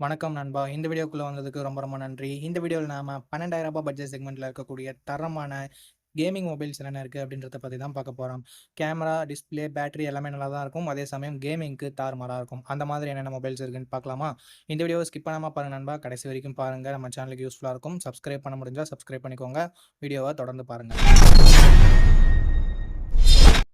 வணக்கம் நண்பா. இந்த வீடியோக்குள்ளே வந்ததுக்கு ரொம்ப ரொம்ப நன்றி. இந்த வீடியோவில் நாம ரூ. 12,000 பட்ஜெட் செக்மெண்ட்டில் இருக்கக்கூடிய தரமான கேமிங் மொபைல்ஸ் என்னென்ன இருக்குது அப்படின்றத பற்றி தான் பார்க்க போகிறோம் கேமரா, டிஸ்ப்ளே, பேட்டரி எல்லாமே நல்லா தான் இருக்கும். அதே சமயம் கேமிங்க்கு தாறுமாறா இருக்கும். அந்த மாதிரி என்னென்ன மொபைல்ஸ் இருக்குன்னு பார்க்கலாமா? இந்த வீடியோவை ஸ்கிப் பண்ணாம பாருங்கள் நண்பா. கடைசி வரைக்கும் பாருங்கள் நம்ம சேனலுக்கு யூஸ்ஃபுல்லாக இருக்கும். சப்ஸ்கிரைப் பண்ண முடிஞ்சால் சப்ஸ்கிரைப் பண்ணிக்கோங்க. வீடியோவை தொடர்ந்து பாருங்கள்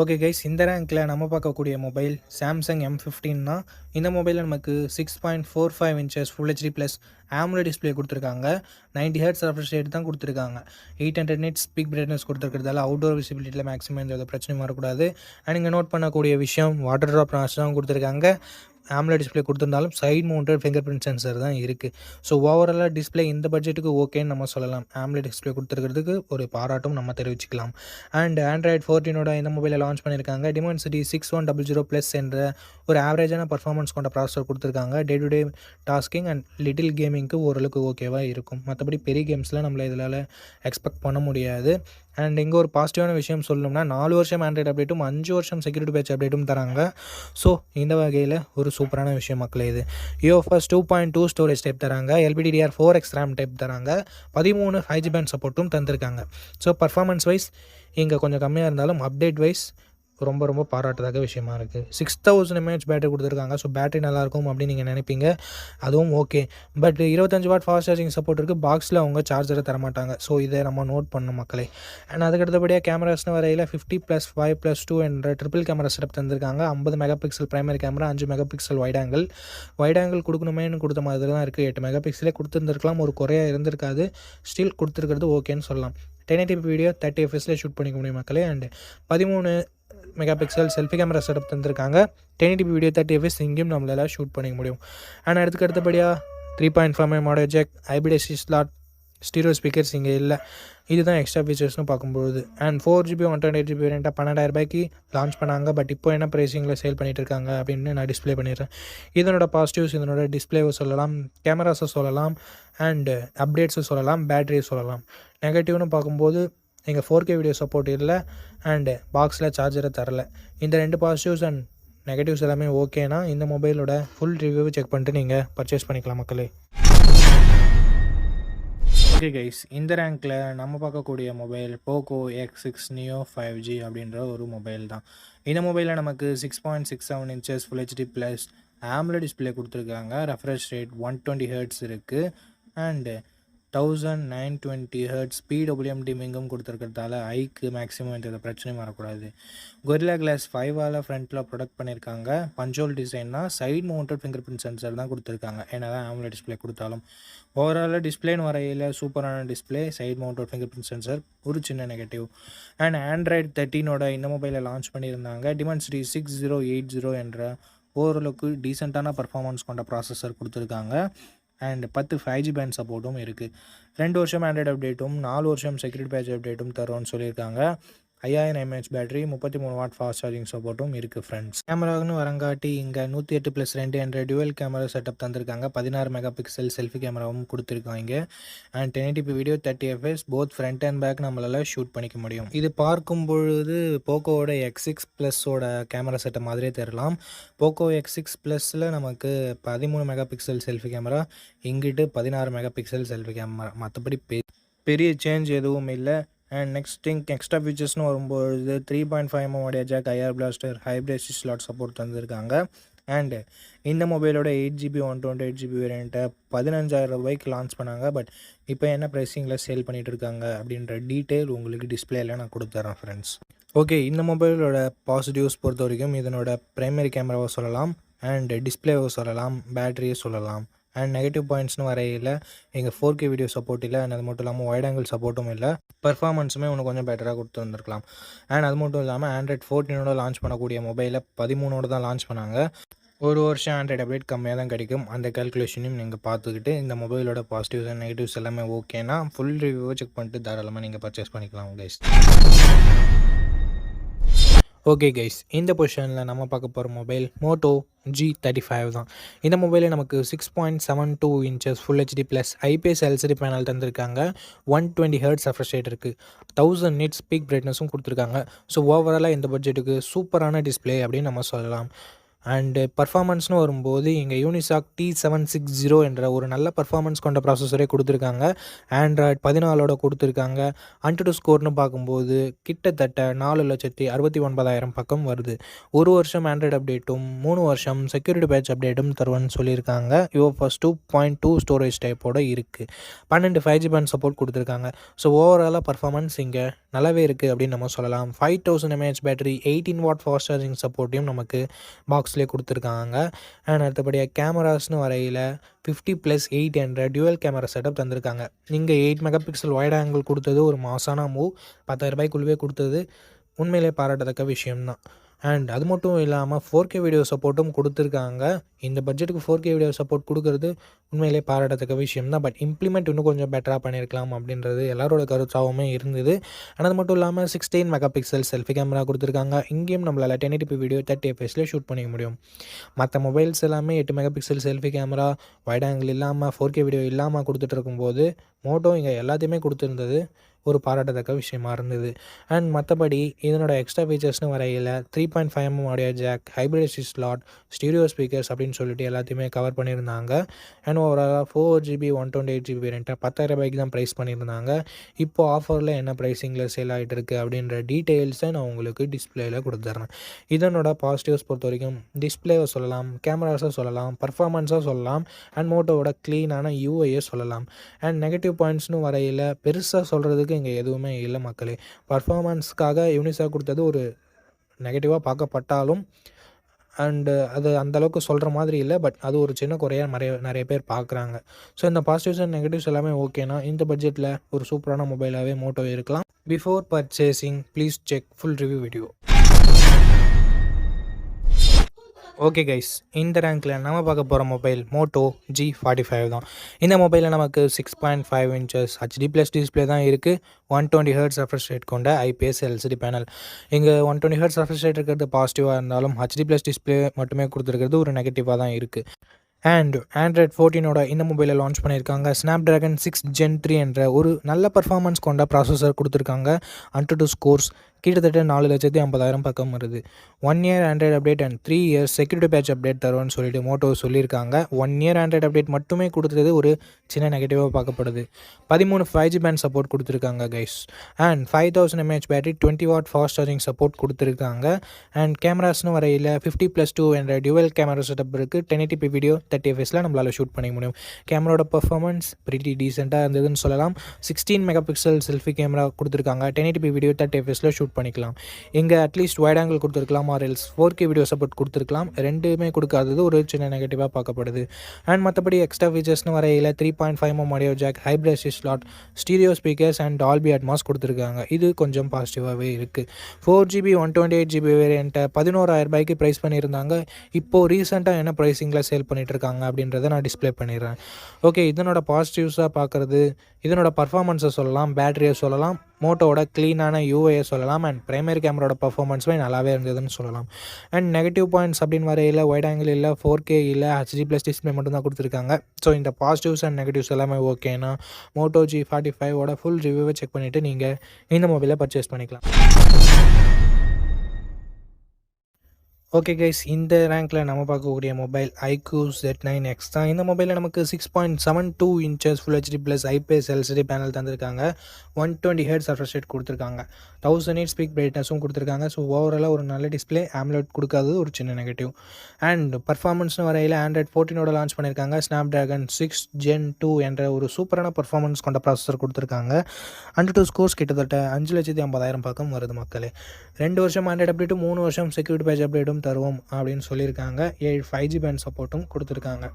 ஓகே கைஸ் இந்த ரேங்கில் நம்ம பார்க்கக்கூடிய மொபைல் சாம்சங் எம் ஃபிஃப்டீன்னா இந்த மொபைலில் நமக்கு six point four five inches full HD plus ஆம்ரோ display கொடுத்துருக்காங்க. நைன்டி ஹெர்ட்ஸ் ரெஃப்ரெஷ் ரேட் தான் கொடுத்துருக்காங்க. Eight hundred nits peak brightness கொடுத்துருக்கிறதால outdoor விசிபிலிட்டியில் மேக்ஸிமம் எந்த பிரச்சனையும் வரக்கூடாது. அண்ட் இங்கே நோட் பண்ணக்கூடிய விஷயம் வாட்டர் ட்ராப் தான் கொடுத்துருக்காங்க. ஆம்லா டிஸ்பிளே கொடுத்துருந்தாலும் side mounted finger print sensor தான் இருக்குது ஸோ ஓவராலாக டிஸ்பிளே இந்த பட்ஜெட்டுக்கு ஓகேன்னு நம்ம சொல்லலாம். ஆம்லெட் டிஸ்பிளே கொடுத்துருக்கிறதுக்கு ஒரு பாராட்டும் நம்ம தெரிவிச்சுக்கலாம். அண்ட் ஆண்ட்ராய்ட் ஃபோர்டீனோட இந்த மொபைலை லான்ச் பண்ணியிருக்காங்க. Dimensity six one double zero plus என்ற ஒரு ஆவரேஜான பர்ஃபார்மன்ஸ் கொண்ட ப்ராசஸர் கொடுத்துருக்காங்க. Day to day tasking and little கேமிங்க்கு ஓரளவுக்கு ஓகேவாக இருக்கும். மற்றபடி பெரிய கேம்ஸ்லாம் நம்மளை இதனால் எக்ஸ்பெக்ட் பண்ண முடியாது. அண்ட் இங்கே ஒரு பாசிட்டிவான விஷயம் சொல்லணும்னா நாலு வருஷம் ஆண்ட்ராய்டு அப்டேட்டும் அஞ்சு வருஷம் செக்யூரிட்டி பேட்ச் அப்டேட்டும் தராங்க. ஸோ இந்த வகையில் ஒரு சூப்பரான விஷயம் மக்களே இது. UFS two point two storage type தராங்க. LPDDR four X RAM type தராங்க. பதிமூணு ஃபைவ் ஜி பேண்ட் சப்போர்ட்டும் தந்திருக்காங்க. ஸோ பர்ஃபார்மன்ஸ் வைஸ் இங்கே கொஞ்சம் கம்மியாக இருந்தாலும் அப்டேட் வைஸ் ரொம்ப ரொம்ப பாராட்டத்தக்க விஷயமா இருக்குது சிக்ஸ் தௌசண்ட் எம்ஏஹெச் பேட்டரி கொடுத்துருக்காங்க. ஸோ பேட்டரி நல்லாயிருக்கும் அப்படின்னு நீங்கள் நினைப்பீங்க. அதுவும் ஓகே பட் இருபத்தஞ்சு வாட் ஃபாஸ்ட் சார்ஜிங் சப்போர்ட் இருக்குது பாக்ஸில் அவங்க சார்ஜரை தரமாட்டாங்க. ஸோ இதை நம்ம நோட் பண்ணணும் மக்களே. அண்ட் அதுக்கடுத்தபடியாக கேமராஸ்னு வரையில் fifty plus five plus two என்ற ட்ரிபிள் கேமரா செட்டப் தந்திருக்காங்க. ஐம்பது மெகா பிக்சல் ப்ரைமரி கேமரா அஞ்சு megapixel wide angle wide angle கொடுக்கணுமேனு கொடுத்த மாதிரி தான் இருக்குது எட்டு மெகா பிக்சலே கொடுத்துருந்துருக்கலாம். ஒரு குறையாக இருந்திருக்காது. ஸ்டில் கொடுத்துருக்கிறது ஓகேன்னு சொல்லலாம். டென் எயிட்டி வீடியோ தேர்ட்டி எஃப்எஸில் ஷூட் பண்ணிக்க முடியும் மக்களே. அண்ட் பதிமூணு mega pixel selfie camera setup தந்திருக்காங்க ten eighty video thirty FPS இங்கேயும் நம்மளால் ஷூட் பண்ணிக்க முடியும். ஆனால் அடுத்து அடுத்தபடியாக த்ரீ பாயிண்ட் ஃபைவ் எம் மாடல் ஜெக் ஹைபிடேசி ஸ்லாட் ஸ்டீரியோ ஸ்பீக்கர்ஸ் இங்கே இல்லை. இதுதான் எக்ஸ்ட்ரா ஃபீச்சர்ஸ்னு பார்க்கும்போது and four GB one twenty eight GB வேரியண்ட்டாக பன்னெண்டாயிரம் ரூபாய்க்கு லான்ச் பண்ணாங்க. பட் இப்போ என்ன ப்ரைஸிங்கில் சேல் பண்ணிகிட்டு இருக்காங்க அப்படின்னு நான் டிஸ்ப்ளே பண்ணிடுறேன். இதனோட பாசிட்டிவ்ஸ் இதனோட டிஸ்ப்ளேவை சொல்லலாம். கேமராஸை சொல்லலாம். அண்ட் அப்டேட்ஸை சொல்லலாம். பேட்டரியை சொல்லலாம். நெகட்டிவ்னு பார்க்கும்போது எங்கள் ஃபோர் கே வீடியோ சப்போர்ட் இல்லை அண்டு பாக்ஸில் சார்ஜரை தரல. இந்த ரெண்டு பாசிட்டிவ்ஸ் அண்ட் நெகட்டிவ்ஸ் எல்லாமே ஓகேனா இந்த மொபைலோட ஃபுல் ரிவ்யூ செக் பண்ணிட்டு நீங்கள் பர்ச்சேஸ் பண்ணிக்கலாம் மக்களே. ஓகே கைஸ் இந்த ரேங்க்கில் நம்ம பார்க்கக்கூடிய mobile Poco X six Neo five G அப்படின்ற ஒரு மொபைல் தான். இந்த மொபைலில் நமக்கு six point six seven inches full HD plus ஆம்ல display கொடுத்துருக்காங்க. Refresh rate one twenty hertz இருக்குது and thousand nine twenty hertz ஸ்பீடபிள்யூஎம் டிமிங்கும் கொடுத்துருக்கிறதால ஐக்கு மேக்ஸிமம் எந்த பிரச்சனையும் வரக்கூடாது. கொரிலா கிளாஸ் ஃபைவால் ஃப்ரண்ட்டில் ப்ரொடக்ட் பண்ணியிருக்காங்க பஞ்சோல் டிசைன்னா side mounted finger print sensor தான் கொடுத்துருக்காங்க. ஏன்னா தான் ஆம்லெட் டிஸ்பிளே கொடுத்தாலும் ஓவராலாக டிஸ்பிளேன்னு வரையில் சூப்பரான display side mounted fingerprint sensor ஒரு சின்ன நெகட்டிவ் அண்ட் ஆண்ட்ராய்டு தேர்ட்டினோட இந்த மொபைலை லான்ச் பண்ணியிருந்தாங்க. Dimensity six zero eight zero என்ற ஓரளவுக்கு டீசெண்டான பர்ஃபார்மன்ஸ் கொண்ட ப்ராசஸர் கொடுத்துருக்காங்க. அண்ட் பத்து ஃபைவ் ஜி பேண்ட் சப்போர்ட்டும் இருக்குது ரெண்டு வருஷம் ஆண்ட்ராய்டு அப்டேட்டும் நாலு வருஷம் செக்யூரிட்டி பேட்ச் அப்டேட்டும் தரோன்னு சொல்லியிருக்காங்க. ஐயாயிரம் எம்ஏஹெச் பேட்டரி முப்பத்தி மூணு வாட் ஃபாஸ்ட் சார்ஜிங் சப்போர்ட்டும் இருக்குது ஃப்ரெண்ட்ஸ் கேமரான்னு வரங்காட்டி இங்கே நூற்றி எட்டு ப்ளஸ் ரெண்டு என்ற டுவெல் கேமரா செட்டப் தந்திருக்காங்க. பதினாறு மெகா பிக்சல் செல்ஃபி கேமராவும் கொடுத்துருக்காங்க and ten eighty video thirty FPS both front and back நம்மளால் ஷூட் பண்ணிக்க முடியும். இது பார்க்கும் பொழுது போக்கோவோட எக்ஸ் சிக்ஸ் ப்ளஸோட கேமரா செட்டப் மாதிரியே தெரியலாம் போக்கோ எக்ஸ் சிக்ஸ் ப்ளஸில் நமக்கு பதிமூணு மெகா பிக்சல் செல்ஃபி கேமரா இங்கிட்டு பதினாறு மெகா பிக்சல் செல்ஃபி கேமரா மற்றபடி பெரிய சேஞ்ச் எதுவும் இல்லை. அண்ட் நெக்ஸ்ட் திங்க் எக்ஸ்ட்ரா ஃபீச்சர்ஸ்னு வரும்பொழுது த்ரீ பாயிண்ட் ஃபைவ் எம்எம் உடைய jack IR blaster hybrid slot support தந்திருக்காங்க. அண்டு இந்த மொபைலோட eight GB one twenty eight GB வேரியண்ட்டை பதினஞ்சாயிரம் ரூபாய்க்கு லான்ச் பண்ணாங்க. பட் இப்போ என்ன ப்ரைஸிங்கில் சேல் பண்ணிகிட்டு இருக்காங்க அப்படின்ற டீட்டெயில் உங்களுக்கு டிஸ்பிளேல நான் கொடுத்துட்றேன் ஃப்ரெண்ட்ஸ் ஓகே இந்த மொபைலோட பாசிட்டிவ்ஸ் பொறுத்த வரைக்கும் இதனோட ப்ரைமரி கேமராவை சொல்லலாம். அண்ட் டிஸ்பிளேவை சொல்லலாம். பேட்டரியை சொல்லலாம். அண்ட் நெகட்டிவ் பாயிண்ட்ஸ்னு வரையில் எங்கள் ஃபோர் கே வீடியோ சப்போர்ட் இல்லை அண்ட் அது மட்டும் இல்லாமல் ஒயிட் ஆங்கிள் சப்போர்ட்டும் இல்லை பர்ஃபார்மன்ஸுமே ஒன்று கொஞ்சம் பெட்டராக கொடுத்துருந்துருக்கலாம் அண்ட் அது மட்டும் இல்லாமல் ஆண்ட்ராய்ட் ஃபோர்டீனோட லான்ச் பண்ணக்கூடிய மொபைலை பதிமூணோட தான் லான்ச் பண்ணாங்க. ஒரு வருஷம் ஆண்ட்ராய்டு அப்டேட் கம்மியாக தான் கிடைக்கும். அந்த கேல்குலேஷனையும் நீங்கள் பார்த்துக்கிட்டு இந்த மொபைலோட பாசிட்டிவ்ஸ் அண்ட் நெகட்டிவ்ஸ் எல்லாமே ஓகேனா ஃபுல் ரிவ்யூவை செக் பண்ணிட்டு தாராளமாக நீங்கள் பர்ச்சேஸ் பண்ணிக்கலாம் கைஸ் ஓகே கைஸ் இந்த பொசிஷனில் நம்ம பார்க்க போகிற mobile Moto G thirty five தான். இந்த மொபைலில் நமக்கு six point seven two inches full HD plus IPS LCD panel தந்திருக்காங்க. One twenty hertz refresh rate இருக்குது தௌசண்ட் நிட்ஸ் ஸ்பீக் பிரைட்னஸும் கொடுத்துருக்காங்க. ஸோ ஓவராலாக இந்த பட்ஜெட்டுக்கு சூப்பரான டிஸ்ப்ளே அப்படின்னு நம்ம சொல்லலாம். அண்டு பர்ஃபார்மன்ஸ்னு வரும்போது இங்கே Unisoc T seven six zero என்ற ஒரு நல்ல பர்ஃபார்மன்ஸ் கொண்ட ப்ராசஸரே கொடுத்துருக்காங்க. ஆண்ட்ராய்ட் பதினாலோட கொடுத்துருக்காங்க. அன்டு ஸ்கோர்னு பார்க்கும்போது கிட்டத்தட்ட நாலு லட்சத்தி அறுபத்தி ஒன்பதாயிரம் பக்கம் வருது. ஒரு வருஷம் ஆண்ட்ராய்டு அப்டேட்டும் மூணு வருஷம் செக்யூரிட்டி பேட்ச் அப்டேட்டும் தருவேன்னு சொல்லியிருக்காங்க. UFS two point two storage டைப்போட இருக்குது பன்னெண்டு ஃபைவ் ஜி பேண்ட் சப்போர்ட் கொடுத்துருக்காங்க. ஸோ ஓவராலாக பர்ஃபார்மன்ஸ் இங்கே நல்லாவே இருக்குது அப்படின்னு நம்ம சொல்லலாம். Five thousand mAh battery eighteen watt fast charging சப்போர்ட்டையும் நமக்கு பாக்ஸ் பாக்ஸ்லேயே கொடுத்துருக்காங்க. அண்ட் அடுத்தபடியாக கேமராஸ்னு வரையில் ஃபிஃப்டி ப்ளஸ் எயிட் என்ற டியூவல் கேமரா செட்டப் தந்திருக்காங்க. இங்கே eight megapixel wide angle கொடுத்தது ஒரு மாசான மூவ் பத்தாயிரம் ரூபாய்க்குள்ளவே கொடுத்தது. உண்மையிலே பாராட்டத்தக்க விஷயம்தான். அண்ட் அது மட்டும் இல்லாமல் ஃபோர் கே வீடியோ சப்போர்ட்டும் கொடுத்துருக்காங்க. இந்த பட்ஜெட்டுக்கு ஃபோர் கே வீடியோ சப்போர்ட் கொடுக்கறது உண்மையிலே பாராட்டத்தக்க விஷயம் தான். பட் இம்ப்ளிமெண்ட் இன்னும் கொஞ்சம் பெட்டராக பண்ணியிருக்கலாம் அப்படின்றது எல்லாரோட கருத்தாகவுமே இருந்தது. ஆனால் அது மட்டும் இல்லாமல் sixteen mega pixel selfie camera கொடுத்துருக்காங்க. இங்கேயும் நம்மளால் டென் எயிட்டி வீடியோ தேர்ட்டி எஃப்எஸ்லேயே ஷூட் பண்ணிக்க முடியும். மற்ற மொபைல்ஸ் எல்லாமே எட்டு megapixel selfie camera wide angle இல்லாமல் ஃபோர் கே வீடியோ இல்லாமல் கொடுத்துட்டு இருக்கும்போது மோட்டோ இங்கே எல்லாத்தையுமே கொடுத்துருந்தது. ஒரு பாராட்டத்தக்க விஷயமா இருந்தது. அண்ட் மற்றபடி இதனோட எக்ஸ்ட்ரா ஃபீச்சர்ஸ்னு வரையில் three point five M audio jack hybrid slot stereo speakers அப்படின்னு சொல்லிட்டு எல்லாத்தையுமே கவர் பண்ணியிருந்தாங்க. அண்ட் ஓவராலாக four GB one twenty eight GB ரெண்டாக பத்தாயிரம் ரூபாய்க்கு தான் ப்ரைஸ் பண்ணியிருந்தாங்க. இப்போ ஆஃபரில் என்ன ப்ரைஸிங்கில் சேல் ஆகிட்டு இருக்குது அப்படின்ற டீட்டெயில்ஸை நான் உங்களுக்கு டிஸ்பிளேயில் கொடுத்துட்றேன் இதனோட பாசிட்டிவ்ஸ் பொறுத்த வரைக்கும் டிஸ்பிளேவை சொல்லலாம் கேமராஸை சொல்லலாம் பர்ஃபார்மன்ஸாக சொல்லலாம் அண்ட் மோட்டோவோட க்ளீனான யூஐயை சொல்லலாம். அண்ட் நெகட்டிவ் பாயிண்ட்ஸ்னு வரையில் பெருசாக சொல்கிறதுக்கு இங்கே எதுவுமே இல்லை மக்களே. பர்ஃபார்மன்ஸ்க்காக யூனிசா கொடுத்தது ஒரு நெகட்டிவாக பார்க்கப்பட்டாலும் அண்டு அது அந்தளவுக்கு சொல்கிற மாதிரி இல்லை பட் அது ஒரு சின்ன குறையாக நிறைய நிறைய பேர் பார்க்குறாங்க. ஸோ இந்த பாசிட்டிவ்ஸ் அண்ட் நெகட்டிவ்ஸ் எல்லாமே ஓகேனா இந்த பட்ஜெட்டில் ஒரு சூப்பரான மொபைலாகவே மோட்டோ இருக்கலாம். Before purchasing please check full review video okay guys இந்த ரேங்கில் நம்ம பார்க்க போகிற mobile Moto G forty five தான். இந்த மொபைலில் நமக்கு six point five inches HD plus display தான் இருக்குது one twenty hertz refresh rate கொண்ட ஐபிஎஸ் எல்சிடி பேனல் இங்கே one twenty hertz refresh rate இருக்கிறது பாசிட்டிவாக இருந்தாலும் ஹச்டி ப்ளஸ் டிஸ்பிளே மட்டுமே கொடுத்துருக்கிறது ஒரு நெகட்டிவாக தான் இருக்குது அண்ட் ஆண்ட்ராய்ட் ஃபோர்டீனோட இந்த மொபைலை லான்ச் பண்ணியிருக்காங்க. Snapdragon six gen three என்ற ஒரு நல்ல பர்ஃபார்மன்ஸ் கொண்ட ப்ராசஸர் கொடுத்துருக்காங்க. அன்டு டூ ஸ்கோர்ஸ் கிட்டத்தட்ட நாலு லட்சத்தி ஐம்பதாயிரம் பக்கம் வருது. One year Android update and three years security patch update தருவோன்னு சொல்லிட்டு மோட்டோ சொல்லியிருக்காங்க. ஒன் இயர் ஆண்ட்ராய்டு அப்டேட் மட்டுமே கொடுத்தது ஒரு சின்ன நெகட்டிவாக பார்க்கப்படுது. பதிமூணு ஃபைவ் ஜி பேண்ட் சப்போர்ட் கொடுத்துருக்காங்க guys and five thousand mAh battery twenty watt fast charging support கொடுத்துருக்காங்க. அண்ட் கேமராஸ்னு வரையில் ஃபிஃப்டி ப்ளஸ் டூ என்ற டியூவல் கேமரா செட்டப் இருக்குது டென் எயிட்டி வீடியோ தேர்ட்டி எஃப்எஸில் நம்மளால் ஷூட் பண்ணிக்க முடியும். கேமராவோட பர்ஃபார்மன்ஸ் பிரிட்டி டீசெண்டாக இருந்ததுன்னு சொல்லலாம். Sixteen mega pixel selfie camera கொடுத்துருக்காங்க டென் எயிட்டி வீடியோ தேர்ட்டி எஃப்எஸில் ஷூட் பண்ணிக்கலாம். இங்கே அட்லீஸ்ட் வைட் ஆங்கிள் கொடுத்துருக்கலாம் or else four K video support கொடுத்துருக்கலாம். ரெண்டுமே கொடுக்காதது ஒரு சின்ன நெகட்டிவாக பார்க்கப்படுது. அண்ட் மற்றபடி எக்ஸ்ட்ரா ஃபீச்சர்ஸ்னு வரையில் three point five M audio jack hybrid slot stereo speakers and Dolby Atmos கொடுத்துருக்காங்க. இது கொஞ்சம் பாசிட்டிவாகவே இருக்குது four GB one twenty eight GB வேரியண்ட்டை பதினோராயிரம் ரூபாய்க்கு ப்ரைஸ் பண்ணியிருந்தாங்க. இப்போது ரீசெண்டாக என்ன ப்ரைஸிங்கில் சேல் பண்ணிகிட்டு இருக்காங்க அப்படின்றத நான் டிஸ்பிளே பண்ணிடுறேன். ஓகே இதனோட பாசிட்டிவ்ஸாக பார்க்குறது இதனோட பர்ஃபார்மன்ஸை சொல்லலாம் பேட்டரியை சொல்லலாம். மோட்டோவோட க்ளீனான யூஏ சொல்லலாம் அண்ட் ப்ரைமரி கேமராவோட பர்ஃபார்மன்ஸுமே நல்லாவே இருந்ததுன்னு சொல்லலாம். அண்ட் நெகட்டிவ் பாயிண்ட்ஸ் அப்படின்னு வரையில் ஒயிட் ஆங்கிள் இல்லை ஃபோர் கே இல்லை ஹச்டி ப்ளஸ் டிஸ்பிளே மட்டும் தான் கொடுத்துருக்காங்க. ஸோ இந்த பாசிட்டிவ்ஸ் அண்ட் நெகட்டிவ்ஸ் எல்லாமே ஓகேனா மோட்டோ ஜி ஃபார்ட்டி ஃபைவோட ஃபுல் ரிவ்யூவை செக் பண்ணிவிட்டு நீங்கள் இந்த மொபைலை பர்ச்சேஸ் பண்ணிக்கலாம். ஓகே கைஸ் இந்த ரேங்க்கில் நம்ம பார்க்கக்கூடிய mobile iQOO Z nine X தான். இந்த மொபைலில் நமக்கு six point seven two inches full HD plus IPS LCD panel தந்திருக்காங்க. One twenty hertz refresh rate கொடுத்துருக்காங்க. தௌசண்ட் எயிட் ஸ்பீக் பிரைட்னஸும் கொடுத்துருக்காங்க. ஸோ ஓவராலாக ஒரு நல்ல டிஸ்பிளே ஆம்லெட் கொடுக்காதது ஒரு சின்ன நெகட்டிவ் அண்ட் பர்ஃபார்மன்ஸ்னு வரையில் ஆண்ட்ராய்ட் ஃபோர்டீனோட லான்ச் பண்ணியிருக்காங்க Snapdragon six gen two என்ற ஒரு சூப்பரான பர்ஃபார்மன்ஸ் கொண்ட ப்ராசஸர் கொடுத்துருக்காங்க. அண்ட் டூ ஸ்கோர்ஸ் கிட்டத்தட்ட அஞ்சு லட்சத்தி ஐம்பதாயிரம் பக்கம் வருது மக்களே. ரெண்டு வருஷம் ஆண்ட்ராய்ட் அப்டேட்டும் மூணு வருஷம் செக்யூரிட்டி பேஜ் அப்டேட்டும் தருவோம் அப்படின்னு சொல்லியிருக்காங்க. ஏழு ஃபைவ் ஜி பேண்ட் சப்போர்ட்டும் கொடுத்துருக்காங்க.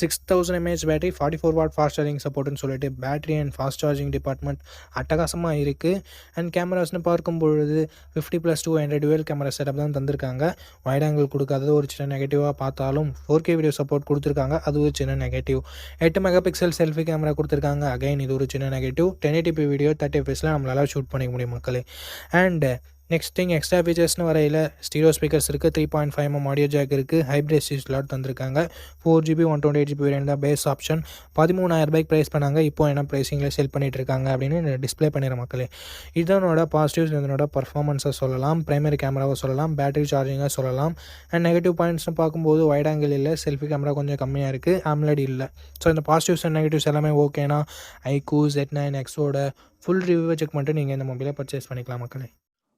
Six thousand mAh battery forty four watt fast charging சப்போர்ட்னு சொல்லிட்டு battery and fast charging department அட்டகாசமாக இருக்குது அண்ட் கேமராஸ்னு பார்க்கும் பொழுது fifty plus two hundred dual camera setup தான் தந்திருக்காங்க. வைட் ஆங்கிள் கொடுக்காதது ஒரு சின்ன நெகட்டிவாக பார்த்தாலும் ஃபோர் கே வீடியோ சப்போர்ட் கொடுத்துருக்காங்க. அது ஒரு சின்ன நெகட்டிவ் எட்டு மெகா பிக்சல் செல்ஃபி கேமரா கொடுத்துருக்காங்க. அகைன் இது ஒரு சின்ன negative ten eighty p video thirty எஃப்எஸில் நம்மளால் ஷூட் பண்ணிக்க முடியும் மக்களே. அண்ட் நெக்ஸ்ட் திங் எக்ஸ்ட்ரா ஃபீச்சர்ஸ்னு வரையில் ஸ்டீரியோ ஸ்பீக்கர்ஸ் இருக்குது three point five M audio jack இருக்குது ஹைப்ரிட் சி ஸ்லாட் தந்திருக்காங்க. Four GB one twenty eight GB வேணும் தான் பேஸ் ஆப்ஷன் பதிமூணாயிரம் ரூபாய்க்கு ப்ரைஸ் பண்ணாங்க. இப்போ என்ன ப்ரைஸிங்கில் செல் பண்ணிகிட்டு இருக்காங்க அப்படின்னு டிஸ்ப்ளே பண்ணிடுற மக்களே. இதனோட பாசிட்டிவ்ஸ் இதனோட பர்ஃபார்மன்ஸை சொல்லலாம். ப்ரைமரி கேமராவை சொல்லலாம். பேட்டரி சார்ஜிங்காக சொல்லலாம். அண்ட் நெகட்டிவ் பாயிண்ட்ஸ்னு பார்க்கும்போது வைட் ஆங்கிள் இல்லை. செல்ஃபி கேமரா கொஞ்சம் கம்மியாக இருக்குது ஆம்லெட் இல்லை. ஸோ இந்த பாசிட்டிவ்ஸ் அண்ட் நெகட்டிவ்ஸ் எல்லாமே ஓகேனா ஐக்கூ ஜெட் நைன் எக்ஸோட ஃபுல் ரிவ்யூவை செக் பண்ணிட்டு நீங்கள் இந்த மொபைலை பர்ச்சேஸ் பண்ணிக்கலாம் மக்களே.